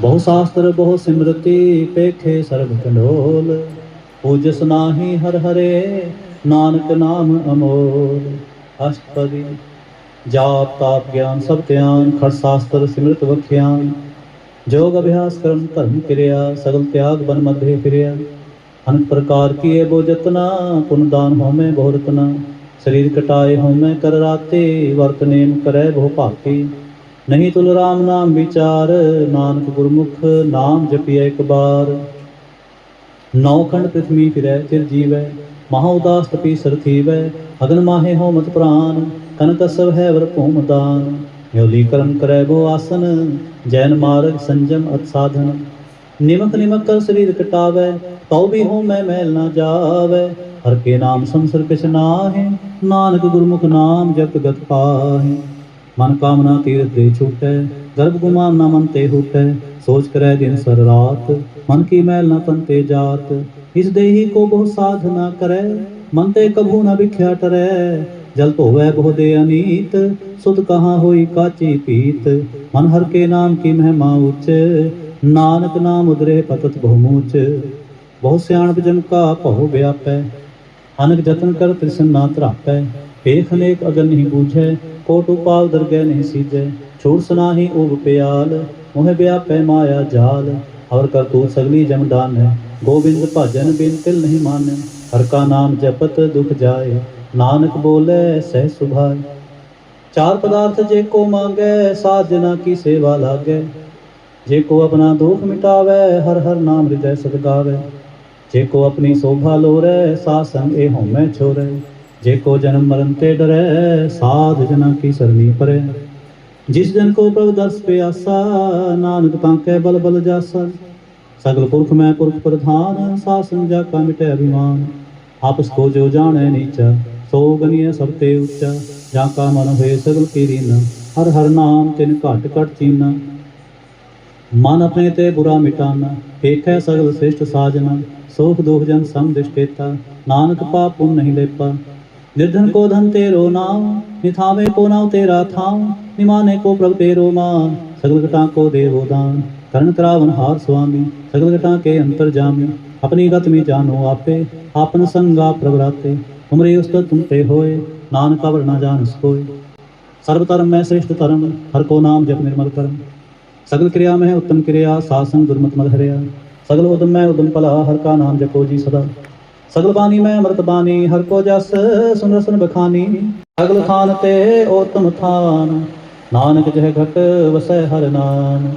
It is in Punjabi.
ਬਹੁ ਸ਼ਾਸਤਰ, ਬਹੁ ਸਿਮਰਤੀ, ਪੇਖੇ ਸਰਬ ਕੰਡੋਲ। ਪੂਜਸ ਨਾਹੀ ਹਰ ਹਰੇ, ਨਾਨਕ ਨਾਮ ਅਮੋਲ। ਅਸ਼ਟਪਦੀ, ਜਾਪ, ਤਾਪ, ਗਿਆਨ, ਸਭ ਧਿਆਨ, ਖੜ ਸ਼ਾਸਤਰ, ਸਿਮਰਤ ਵਖਿਆਨ। ਜੋਗ ਅਭਿਆਸ ਕਰਮ, ਧਰਮ ਕਿਰਿਆ, ਸਗਲ ਤਿਆਗ ਬਨ ਮਧੇ ਫਿਰਿਆ। ਅਨਕ ਪ੍ਰਕਾਰ ਕੀਏ ਬੋ ਜਤਨਾ ਪੁਨ ਦਾਨ ਹੋਮੈ ਬਹੁ ਰਤਨਾ। ਸਰੀਰ ਕਟਾਏ ਹੋਮੈ ਕਰ ਰਾਤੇ, ਵਰਤ ਨੇਮ ਕਰੈ ਬਹੁ ਭਾਤੀ। ਨਹੀਂ ਤੁਲ ਰਾਮ ਨਾਮ ਵਿਚਾਰ, ਨਾਨਕ ਗੁਰਮੁਖ ਨਾਮ ਜਪਿਐ ਇੱਕ ਬਾਰ। ਨੌ ਖੰਡ ਪ੍ਰਿਥਵੀ ਫਿਰੈ, ਚਿਰ ਜੀਵੈ, ਮਹਾ ਉਦਾਸ ਤਪੀ ਸਰ ਅਗਨ ਮਾਹੇ ਹੋ ਮਤ ਪ੍ਰਾਨ, ਕਨਕ ਸਭ ਹੈ ਵਰ ਭੂਮ ਯੋਲੀ ਕਰਮ ਕਰੈ ਬੋ ਆਸਨ, ਜੈਨ ਮਾਰਗ ਸੰਜਮ ਅਤ ਸਾਧਨ। ਨਿਮਕ ਨਿਮਕ ਕਰ ਸਰੀਰ ਕਟਾਵੈ, ਤਉ ਵੀ ਹੋ ਮੈਂ ਮਹਿਲ ਨਾ ਜਾਵੈ। ਹਰ ਕੇ ਨਾਮ ਸੰਸਰ ਕਿਛ ਨਾਹਿ, ਨਾਨਕ ਗੁਰਮੁਖ ਨਾਮ ਜਪ ਗਤ ਪਾਹਿ। ਮਨ ਕਾਮਨਾ ਤੀਰ ਦੇ ਛੂਟੈ, ਗਰਭ ਗੁਮਾਨ ਨਾ ਮਨ ਤੇ ਹੂਟੈ, ਸੋਚ ਕਰੈ ਦਿਨ ਸਰ ਰਾਤ, ਮਨ ਕੀ ਮੈਲ ਨਾ ਤਨ ਜਾਤ, ਇਸ ਦੇਹੀ ਕੋ ਬਹੁ ਸਾਧਨਾ ਕਰੈ, ਮਨ ਤੇ ਕਭੂ ਨਾ ਵਿਖਿਆ ਟਰੈ, ਜਲ ਧੋਵੈ ਬਹੁ ਦੇ ਅਨੀਤ, ਸੁਧ ਕਹਾ ਹੋਈ ਕਾਚੀ ਪੀਤ, ਮਨ ਹਰ ਕੇ ਨਾਮ ਕੀ ਮਹਿਮਾ ਉਚ ਨਾਨਕ ਨਾਮ ਉਦਰੇ ਪਤਤ ਬਹੁ ਮੂਚ, ਬਹੁ ਸਿਆਣਪ ਜਨ ਕਾ ਭਉ ਵਿਆਪੈ, ਅਨਕ ਜਤਨ ਕਰ ਤ੍ਰਿਸ਼ਨ ਨਾ ਧਰਾਪੈ ਏਖ ਅਨੇਕ ਅਗਨ ਨਹੀਂ ਬੂਝੈ ਕੋਟ ਉਪਾਲ ਦਰਗਹਿ ਨਹੀਂ ਸੀਜੈ ਛੂਟ ਸੁਨਾਹੀ ਊਬ ਪਿਆਲ ਮੋਹਿ ਵਿਆਪੈ ਮਾਇਆ ਜਾਲ। ਔਰ ਕਰ ਸਗਲੀ ਜਮ ਦਾਨੈ ਗੋਬਿੰਦ ਭਜਨ ਬਿਨ ਤਿਲ ਨਹੀਂ ਮਾਨੈ। ਹਰ ਕਾ ਨਾਮ ਜਪਤ ਦੁਖ ਜਾਏ, ਨਾਨਕ ਬੋਲੇ ਸਹਿ ਸੁਭਾਏ। ਚਾਰ ਪਦਾਰਥ ਜੇ ਕੋ ਮੰਗੈ ਸਾਜਨਾ ਕੀ ਸੇਵਾ ਲਾਗੈ। ਜੇ ਕੋ ਆਪਣਾ ਦੁਖ ਮਿਟਾਵੇ, ਹਰ ਹਰ ਨਾਮ ਹਿਰਦੈ ਸਦ ਗਾਵੇ ਜੇ ਕੋ ਆਪਣੀ ਸੋਭਾ ਲੋਰੈ ਸਾ ਸੰਗ ਇਹ ਹਉਮੈ ਛੋਰੈ। ਜੇ ਕੋ ਜਨਮ ਮਰਨ ਤੇ ਡਰੈ, ਸਾਧ ਜਨਾ ਕੀ ਸਰਨੀ ਪਰੈ। ਜਿਸ ਜਨ ਕੋ ਪ੍ਰਭ ਦਰਸ ਪਿਆਸਾ, ਨਾਨਕ ਤਾਂ ਕੈ ਬਲ ਬਲ ਜਾਸਾ। ਸਗਲ ਪੁਰਖ ਮੈਂ ਪੁਰਖ ਪ੍ਰਧਾਨ, ਸਾ ਸੰਜਾ ਕਾ ਮਿਟੈ ਅਭਿਮਾਨ। ਆਪਸ ਕੋ ਜੋ ਜਾਣੈ ਨੀਚਾ, ਸੋ ਗਨੀਏ ਸਭ ਤੇ ਉੱਚਾ। ਜਾਂ ਕਾ ਮਨ ਹੋਏ ਸਗਲ ਕੀਰੀਨ ਹਰ ਹਰ ਨਾਮ ਤਿਨ ਘਟ ਘਟ ਚੀਨਾ। ਮਨ ਆਪਣੇ ਤੇ ਬੁਰਾ ਮਿਟਾਨਾ ਏਖੈ ਸਗਲ ਸ੍ਰਿਸ਼ਟ ਸਾਜਨਾ। ਸੋਖ ਦੋਖ ਜਨ ਸਮ ਦਿਸ਼ਟੇਤਾ, ਨਾਨਕ ਪਾਪ ਪੁੰਨ ਨਹੀਂ ਲੇਪਾ। ਨਿਰਧਨ ਕੋ ਧਨ ਤੇਰੋ ਨਾਮ ਨਿਥਾਵੇ ਕੋ ਨਾਉ ਤੇਰਾ ਥਾਮ ਨਿਮਾਨੇ ਕੋ ਪ੍ਰਭ ਤੇਰੋ ਮਾਨ, ਸਗਲ ਘਟਾਂ ਕੋ ਦੇਵੋ ਦਾਨ ਕਰਨ ਕਰਾਵਨ ਹਾਰ ਸੁਆਮੀ, ਸਗਲ ਘਟਾਂ ਕੇ ਅੰਤਰ ਜਾਮੀ, ਆਪਣੀ ਗਤ ਮੀ ਜਾਨੋ ਆਪੇ, ਆਪਨ ਸੰਗਾ ਪ੍ਰਭ ਰਾਤੇ ਤੁਮਰੇ ਉਸਤਤ ਤੁਮ ਤੇ ਹੋਏ, ਨਾਨਕ ਅਵਰ ਨਾ ਜਾਣ ਸੋਏ ਸਰਬ ਧਰਮ ਮੈਂ ਸ੍ਰੇਸ਼ਟ ਧਰਮ, ਹਰ ਕੋ ਨਾਮ ਜਪ ਨਿਰਮਲ ਕਰਮ। ਸਗਲ ਕਿਰਿਆ ਮੈਂ ਉੱਤਮ ਕਿਰਿਆ ਸਾਸੰਗ ਦੁਰਮਤ ਮਦ ਹਰਿਆ। ਸਗਲ ਉਦਮ ਮੈਂ ਉਦਮ ਭਲਾ, ਹਰ ਕਾ ਨਾਮ ਜਪੋ ਜੀ ਸਦਾ। ਸਗਲ ਬਾਣੀ ਮੈਂ ਅੰਮ੍ਰਿਤ ਬਾਣੀ, ਹਰ ਕੋ ਜਸ ਸੁਨ ਰਸਨ ਬਖਾਨੀ। ਸਗਲ ਖਾਨ ਤੇ ਓਤਮ ਥਾਨ, ਨਾਨਕ ਜਹ ਘਟ ਵਸੈ ਹਰ ਨਾਮ।